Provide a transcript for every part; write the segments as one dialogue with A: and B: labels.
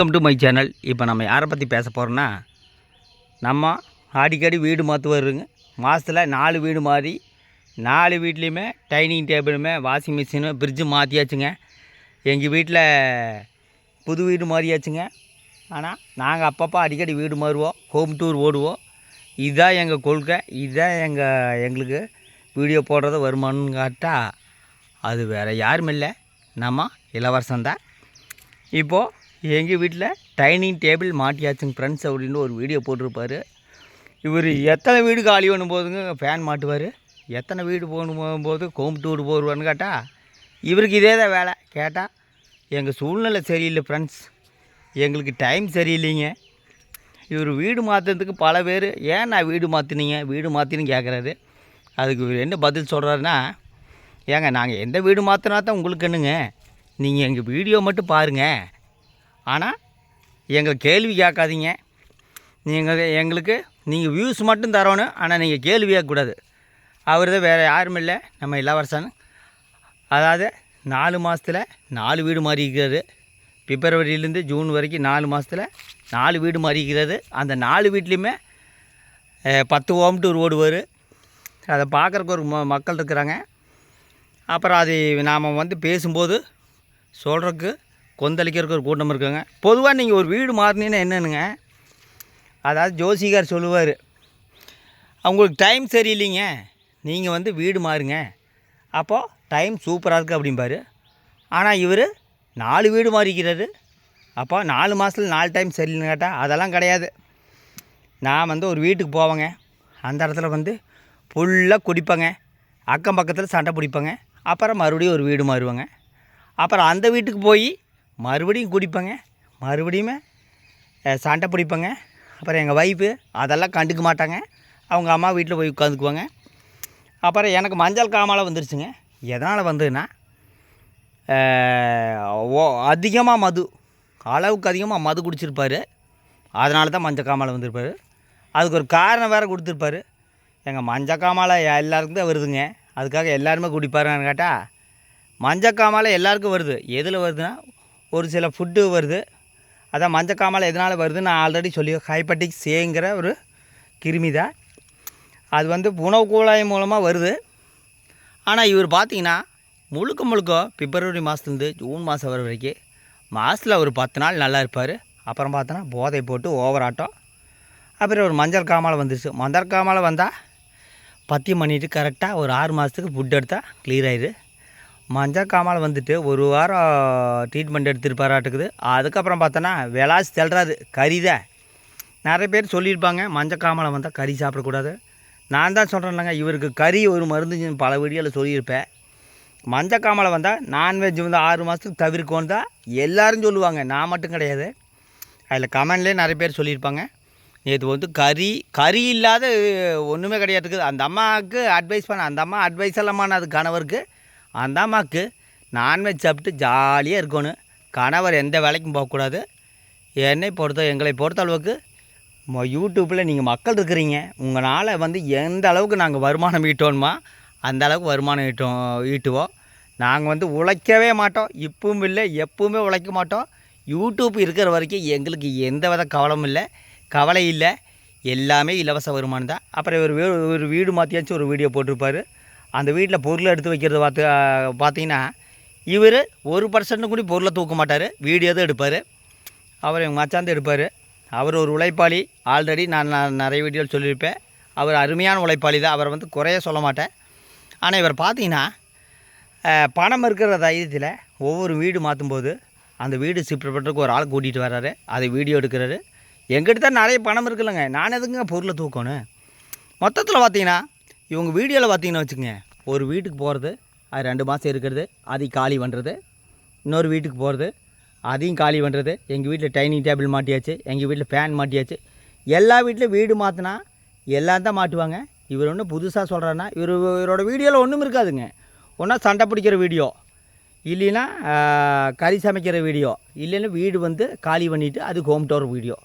A: Welcome to my channel இப்போ நம்ம யாரை பற்றி பேச போகிறோம்னா நம்ம அடிக்கடி வீடு மாற்றுவாருங்க மாதத்தில் நாலு வீடு மாறி நாலு வீட்லேயுமே டைனிங் டேபிளுமே வாஷிங் மிஷினு ஃப்ரிட்ஜு மாற்றியாச்சுங்க எங்கள் வீட்டில் புது வீடு மாறியாச்சுங்க. ஆனால் நாங்கள் அப்பப்போ அடிக்கடி வீடு மாறுவோம். ஹோம் டூர் ஓடுவோம். இதுதான் எங்கள் கொள்கை. இதுதான் எங்கள் எங்களுக்கு வீடியோ போடுறது வருமானம்னு கேட்டால் அது வேறு யாரும் இல்லை நம்ம இளவரசன் தான். இப்போது எங்கள் வீட்டில் டைனிங் டேபிள் மாட்டியாச்சுங்க ஃப்ரெண்ட்ஸ் அப்படின்னு ஒரு வீடியோ போட்டிருப்பாரு. இவர் எத்தனை வீடு காலி பண்ணும் போதுங்க ஃபேன் மாட்டுவார். எத்தனை வீடு போகணும் போது ஹோம் டூர் போடுவான்னு கேட்டால் இவருக்கு இதே தான் வேலை. கேட்டால் எங்கள் சூழ்நிலை சரியில்லை ஃப்ரெண்ட்ஸ் எங்களுக்கு டைம் சரியில்லைங்க. இவர் வீடு மாற்றுறதுக்கு பல பேர் ஏன் நான் வீடு மாற்றினீங்க வீடு மாற்றினு கேட்குறாரு அதுக்கு இவர் என்ன பதில் சொல்கிறாருன்னா ஏங்க நாங்கள் எந்த வீடு மாற்றினா தான் உங்களுக்கு என்னங்க? நீங்கள் எங்கள் வீடியோ மட்டும் பாருங்கள் ஆனால் எங்களை கேள்வி கேட்காதீங்க. நீங்கள் எங்களுக்கு நீங்கள் வியூஸ் மட்டும் தரணும் ஆனால் நீங்கள் கேள்வி கேட்கக்கூடாது. அவர் தான் வேறு யாரும் இல்லை நம்ம இளவரசன். அதாவது நாலு மாதத்தில் நாலு வீடு மாறி பிப்ரவரியிலேருந்து ஜூன் வரைக்கும் நாலு மாதத்தில் நாலு வீடு மாறி அந்த நாலு வீட்லேயுமே பத்து ஓம்ட்டு ஓடுவார். அதை பார்க்குறக்கு ஒரு ம மக்கள் இருக்கிறாங்க. அப்புறம் அது நாம் வந்து பேசும்போது சொல்கிறக்கு கொந்தளிக்கிறதுக்கு ஒரு கூட்டம் இருக்குங்க. பொதுவாக நீங்கள் ஒரு வீடு மாறினீங்கன்னா என்னென்னுங்க அதாவது ஜோசிகார் சொல்லுவார் அவங்களுக்கு டைம் சரியில்லைங்க. நீங்கள் வந்து வீடு மாறுங்க. அப்போது டைம் சூப்பராக இருக்குது அப்படிம்பாரு. ஆனால் இவர் நாலு வீடு மாறிக்கிறாரு. அப்போ நாலு மாதத்துல நாலு டைம் சரியில்லைன்னு கேட்டால் அதெல்லாம் கிடையாது. நான் வந்து ஒரு வீட்டுக்கு போவேங்க. அந்த இடத்துல வந்து ஃபுல்லாக குடிப்பேங்க. அக்கம் பக்கத்தில் சண்டை பிடிப்பேங்க. அப்புறம் மறுபடியும் ஒரு வீடு மாறுவேங்க. அப்புறம் அந்த வீட்டுக்கு போய் மறுபடியும் குடிப்பேங்க. மறுபடியுமே சண்டை பிடிப்பேங்க. அப்புறம் எங்கள் ஒய்ஃபு அதெல்லாம் கண்டுக்க மாட்டாங்க. அவங்க அம்மா வீட்டில் போய் உட்காந்துக்குவாங்க. அப்புறம் எனக்கு மஞ்சள் காமாலை வந்துருச்சுங்க. எதனால் வந்ததுன்னா ஓ அதிகமாக மது. அளவுக்கு அதிகமாக மது குடிச்சிருப்பார். அதனால தான் மஞ்சள் காமாலை வந்திருப்பார். அதுக்கு ஒரு காரணம் வேறு கொடுத்துருப்பாரு. எங்கள் மஞ்சள் காமாலை எல்லாருக்கும் தான் வருதுங்க. அதுக்காக எல்லாருமே குடிப்பாருன்னு கேட்டால் மஞ்சள் காமாலை எல்லாருக்கும் வருது. எதில் வருதுன்னா ஒரு சில ஃபுட்டு வருது. அதான் மஞ்சள் காமாலை எதனால் வருதுன்னு நான் ஆல்ரெடி சொல்லி ஹைபட்டிக் சேங்கிற ஒரு கிருமி தான். அது வந்து உணவு குழாய் மூலமாக வருது. ஆனால் இவர் பார்த்தீங்கன்னா முழுக்க முழுக்க பிப்ரவரி மாதத்துலேருந்து ஜூன் மாதம் வர வரைக்கும் மாதத்தில் ஒரு பத்து நாள் நல்லா இருப்பார். அப்புறம் பார்த்தோன்னா போதை போட்டு ஓவர் ஆட்டம். அப்புறம் ஒரு மஞ்சள் காமாலை வந்துருச்சு. மஞ்சள் காமாலை வந்தால் பத்தியம் பண்ணிவிட்டு கரெக்டாக ஒரு ஆறு மாதத்துக்கு ஃபுட் எடுத்தால் கிளியர் ஆயிடுது மஞ்சள் காமாலை வந்துட்டு ஒரு வாரம் ட்ரீட்மெண்ட் எடுத்துருப்பாராட்டுக்குது. அதுக்கப்புறம் பார்த்தோன்னா விளாசி தெல்றாது கறி தான். நிறைய பேர் சொல்லியிருப்பாங்க மஞ்சள் காமாலை வந்தால் கறி சாப்பிடக்கூடாது. நான் தான் சொல்கிறேன்லங்க இவருக்கு கறி ஒரு மருந்து பல வீடியோவில் சொல்லியிருப்பேன். மஞ்சள் காமாலை வந்தால் நான்வெஜ் வந்து ஆறு மாதத்துக்கு தவிர்க்கணும் தான் எல்லோரும் சொல்லுவாங்க. நான் மட்டும் கிடையாது. அதில் கமெண்ட்லேயே நிறைய பேர் சொல்லியிருப்பாங்க. நேற்று வந்து கறி கறி இல்லாத ஒன்றுமே கிடையாதுக்கு அந்த அம்மாவுக்கு அட்வைஸ் பண்ண அந்த அம்மா அட்வைஸ் எல்லாமான அது கணவருக்கு. அந்த அம்மாவுக்கு நான்வெஜ் சாப்பிட்டு ஜாலியாக இருக்கணும். கணவர் எந்த வேலைக்கும் போகக்கூடாது. என்னை பொறுத்த எங்களை பொறுத்த அளவுக்கு யூடியூப்பில் நீங்கள் மக்கள் இருக்கிறீங்க. உங்களால் வந்து எந்த அளவுக்கு நாங்கள் வருமானம் ஈட்டோணுமா அந்த அளவுக்கு வருமானம் ஈட்டோம் ஈட்டுவோம். நாங்கள் வந்து உழைக்கவே மாட்டோம். இப்பவும் இல்லை எப்பவுமே உழைக்க மாட்டோம். யூடியூப் இருக்கிற வரைக்கும் எங்களுக்கு எந்த வித கவலையும் இல்லை. கவலை இல்லை. எல்லாமே இலவச வருமானம் தான். அப்புறம் ஒரு வீடு ஒரு வீடு மாற்றியாச்சும் ஒரு வீடியோ போட்டிருப்பார். அந்த வீட்டில் பொருளை எடுத்து வைக்கிறத பார்த்து பார்த்தீங்கன்னா இவர் ஒரு பர்சன்ட்டு கூட பொருளை தூக்க மாட்டார். வீடியோ தான் எடுப்பார். அவர் எங்கள் மச்சாந்து எடுப்பார். அவர் ஒரு உழைப்பாளி. ஆல்ரெடி நான் நான் நிறைய வீடியோவில் சொல்லியிருப்பேன். அவர் அருமையான உழைப்பாளி தான். அவரை வந்து குறைய சொல்ல மாட்டேன். ஆனால் இவர் பார்த்தீங்கன்னா பணம் இருக்கிற தைரியத்தில் ஒவ்வொரு வீடு மாற்றும்போது அந்த வீடு ஷிஃப்ட் பண்ணுறதுக்கு ஒரு ஆள் கூட்டிகிட்டு வர்றாரு. அதை வீடியோ எடுக்கிறாரு. எங்கிட்ட தான் நிறைய பணம் இருக்குல்லங்க. நான் எதுங்க பொருளை தூக்கணும்? மொத்தத்தில் பார்த்தீங்கன்னா இவங்க வீடியோவில் பார்த்தீங்கன்னா வச்சுக்கோங்க. ஒரு வீட்டுக்கு போகிறது அது ரெண்டு மாதம் இருக்கிறது அதையும் காலி பண்ணுறது இன்னொரு வீட்டுக்கு போகிறது அதையும் காலி பண்ணுறது எங்கள் வீட்டில் டைனிங் டேபிள் மாட்டியாச்சு எங்கள் வீட்டில் ஃபேன் மாட்டியாச்சு எல்லா வீட்லையும் வீடு மாற்றினா எல்லாம் தான் மாட்டுவாங்க. இவர் ஒன்றும் புதுசாக சொல்கிறாருன்னா இவர் இவரோட வீடியோவில் ஒன்றும் இருக்காதுங்க. ஒன்றா சண்டை பிடிக்கிற வீடியோ இல்லைன்னா கறி சமைக்கிற வீடியோ இல்லைன்னா வீடு வந்து காலி பண்ணிவிட்டு அதுக்கு ஹோம் டோர் வீடியோ.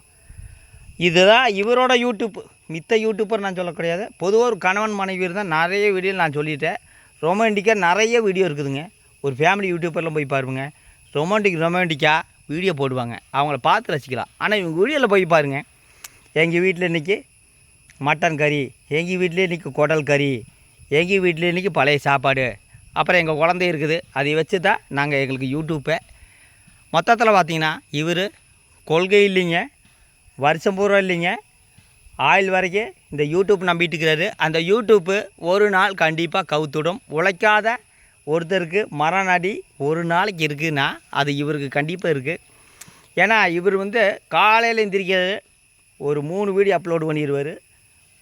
A: இதுதான் இவரோட யூடியூப் மித்த யூடியூப்பர் நான் சொல்ல கிடையாது. பொதுவாக ஒரு கணவன் மனைவி தான் நிறைய வீடியோ நான் சொல்லிட்டேன். ரொமான்டிக்காக நிறைய வீடியோ இருக்குதுங்க. ஒரு ஃபேமிலி யூடியூப்பர்லாம் போய் பாருங்க. ரொமான்டிக் ரொமான்டிக்காக வீடியோ போடுவாங்க. அவங்கள பார்த்து ரசிக்கலாம். ஆனால் இவங்க வீடியோவில் போய் பாருங்கள் எங்கள் வீட்டில் இன்றைக்கி மட்டன் கறி எங்கள் வீட்டில் இன்றைக்கி குடல் கறி எங்கள் வீட்டில் இன்றைக்கி பழைய சாப்பாடு. அப்புறம் எங்கள் குழந்தை இருக்குது. அதை வச்சு தான் நாங்கள் எங்களுக்கு யூடியூப்பை மொத்தத்தில் பார்த்தீங்கன்னா இவர் கொள்கை இல்லைங்க. வருஷம் பூர்வம் இல்லைங்க. ஆயில் வரைக்கும் இந்த யூடியூப் நம்பிட்டு இருக்கிறாரு அந்த யூடியூப்பு ஒரு நாள் கண்டிப்பாக கவுத்துடும். உழைக்காத ஒருத்தருக்கு மரம் நடி ஒரு நாளைக்கு இருக்குன்னா அது இவருக்கு கண்டிப்பாக இருக்குது ஏன்னா இவர் வந்து காலையில் எந்திரிக்கிறது ஒரு மூணு வீடியோ அப்லோடு பண்ணிடுவார்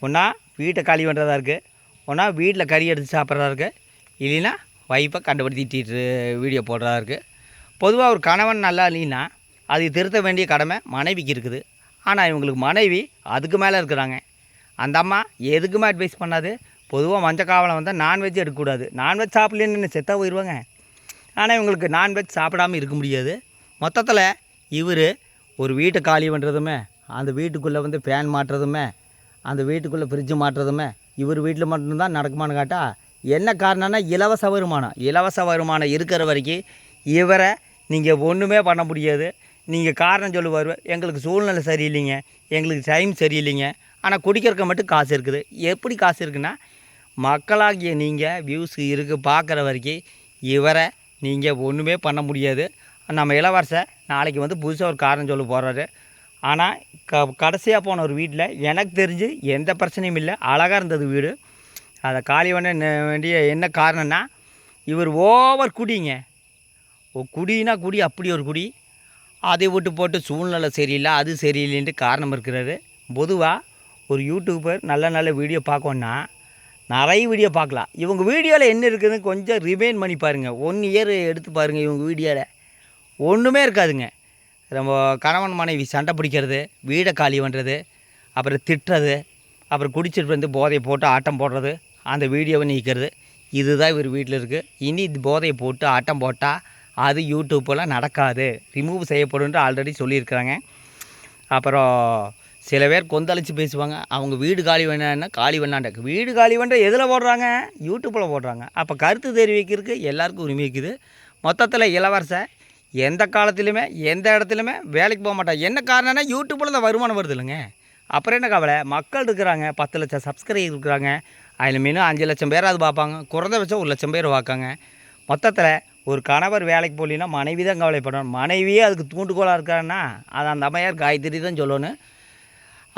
A: ஒன்றா வீட்டை காலி பண்ணுறதா இருக்குது ஒன்றா வீட்டில் கறி எடுத்து சாப்பிட்றதா இருக்குது இல்லைன்னா வைப்பை கண்டுபிடித்திட்டு வீடியோ போடுறதா இருக்குது பொதுவாக ஒரு கணவன் நல்லா இல்லைன்னா அது திருத்த வேண்டிய கடமை மனைவிக்கு இருக்குது. ஆனால் இவங்களுக்கு மனைவி அதுக்கு மேலே இருக்கிறாங்க. அந்த அம்மா எதுக்குமே அட்வைஸ் பண்ணாது? பொதுவாக மஞ்சள் காவலம் வந்தால் நான்வெஜ் எடுக்கக்கூடாது. நான்வெஜ் சாப்பிட்லன்னு செத்தாக போயிடுவாங்க ஆனால் இவங்களுக்கு நான்வெஜ் சாப்பிடாம இருக்க முடியாது. மொத்தத்தில் இவர் ஒரு வீட்டை காலி பண்ணுறதுமே அந்த வீட்டுக்குள்ளே வந்து ஃபேன் மாட்டுறதுமே அந்த வீட்டுக்குள்ளே ஃப்ரிட்ஜு மாட்டுறதுமே இவர் வீட்டில் மட்டும்தான் நடக்குமான்னு கேட்டா என்ன காரணம்னா இலவச வருமானம். இலவச வருமானம் இருக்கிற வரைக்கும் இவரை நீங்கள் ஒன்றுமே பண்ண முடியாது. நீங்கள் காரணம் சொல்லுவார் எங்களுக்கு சூழ்நிலை சரியில்லைங்க எங்களுக்கு டைம் சரியில்லைங்க. ஆனால் குடிக்கிறக்க மட்டும் காசு இருக்குது. எப்படி காசு இருக்குன்னா மக்களாகிய நீங்கள் வியூஸ் இருக்கு பார்க்குற வரைக்கும் இவரை நீங்கள் ஒன்றுமே பண்ண முடியாது. நம்ம இளவரசர் நாளைக்கு வந்து புதுசாக ஒரு காரணம் சொல்ல போகிறாரு ஆனால் க கடைசியாக போன ஒரு வீட்டில் எனக்கு தெரிஞ்சு எந்த பிரச்சனையும் இல்லை. அழகாக இருந்தது வீடு. அதை காலி பண்ண வேண்டிய என்ன காரணம்னா இவர் ஓவர் குடிங்க. ஓ குடினா குடி அப்படி ஒரு குடி. அதை விட்டு போட்டு சூழ்நிலை சரியில்லை அது சரியில்லைன்ட்டு காரணம் இருக்கிறாரு. பொதுவாக ஒரு யூடியூபர் நல்ல நல்ல வீடியோ பார்க்கணுன்னா நிறைய வீடியோ பார்க்கலாம். இவங்க வீடியோவில் என்ன இருக்குதுன்னு கொஞ்சம் ரிமைன் பண்ணி பாருங்கள் ஒன் இயர் எடுத்து பாருங்கள் இவங்க வீடியோவில் ஒன்றுமே இருக்காதுங்க. நம்ம கணவன் மனைவி சண்டை பிடிக்கிறது வீடை காலி பண்ணுறது அப்புறம் திட்டுறது அப்புறம் குடிச்சிட்டு வந்து போதையை போட்டு ஆட்டம் போடுறது அந்த வீடியோவை நீக்கிறது. இதுதான் இவர் வீட்டில் இருக்குது இனி போதையை போட்டு ஆட்டம் போட்டால் அது யூடியூப்பெல்லாம் நடக்காது. ரிமூவ் செய்யப்படும்னு ஆல்ரெடி சொல்லியிருக்கிறாங்க. அப்புறம் சில பேர் கொந்தளிச்சு பேசுவாங்க. அவங்க வீடு காலி வேணான்னா காலி வேணாண்ட வீடு காலி வேண்ட எதில் போடுறாங்க? யூடியூப்பில் போடுறாங்க. அப்போ கருத்து தெரிவிக்கிறதுக்கு எல்லாருக்கும் உரிமை இருக்குது. மொத்தத்தில் இளவரச எந்த காலத்துலையுமே எந்த இடத்துலையுமே வேலைக்கு போக மாட்டாங்க என்ன காரணம்னா யூடியூப்பில் தான் வருமானம் வருது இல்லைங்க. அப்புறம் என்ன கவலை? மக்கள் இருக்கிறாங்க. பத்து லட்சம் சப்ஸ்கிரைபர் இருக்கிறாங்க. அதில் மீனும் அஞ்சு லட்சம் பேர் அது பார்ப்பாங்க. குறைந்தபட்சம் ஒரு லட்சம் பேர் பார்க்காங்க. மொத்தத்தில் ஒரு கணவர் வேலைக்கு போகலின்னா மனைவி தான் கவலைப்படணும். மனைவியே அதுக்கு தூண்டுகோலாக இருக்காருன்னா அது அந்த அம்மையார் காய்கறி தான் சொல்லணும்.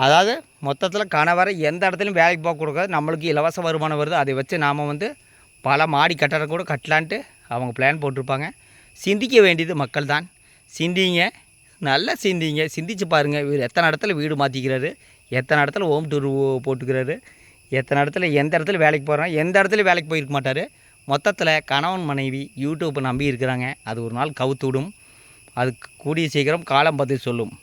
A: அதாவது மொத்தத்தில் கணவரை எந்த இடத்துலையும் வேலைக்கு போக கொடுக்காது. நம்மளுக்கு இலவச வருமானம் வருது. அதை வச்சு நாம் வந்து பல மாடி கட்டடம் கூட கட்டலான்ட்டு அவங்க பிளான் போட்டிருப்பாங்க. சிந்திக்க வேண்டியது மக்கள் தான். சிந்திங்க. நல்லா சிந்திங்க. சிந்திச்சு பாருங்கள் இவர் எத்தனை இடத்துல வீடு மாற்றிக்கிறாரு எத்தனை இடத்துல ஹோம் டூர் போட்டுக்கிறாரு? எத்தனை இடத்துல எந்த இடத்துல வேலைக்கு போகிறான் எந்த இடத்துல வேலைக்கு போயிருக்க மாட்டார்? மொத்தத்தில் கணவன் மனைவி யூடியூப்பை நம்பி இருக்கிறாங்க. அது ஒரு நாள் கவுத்து விடும். அதுக்கு கூடிய சீக்கிரம் காலம் பதில் சொல்லும்.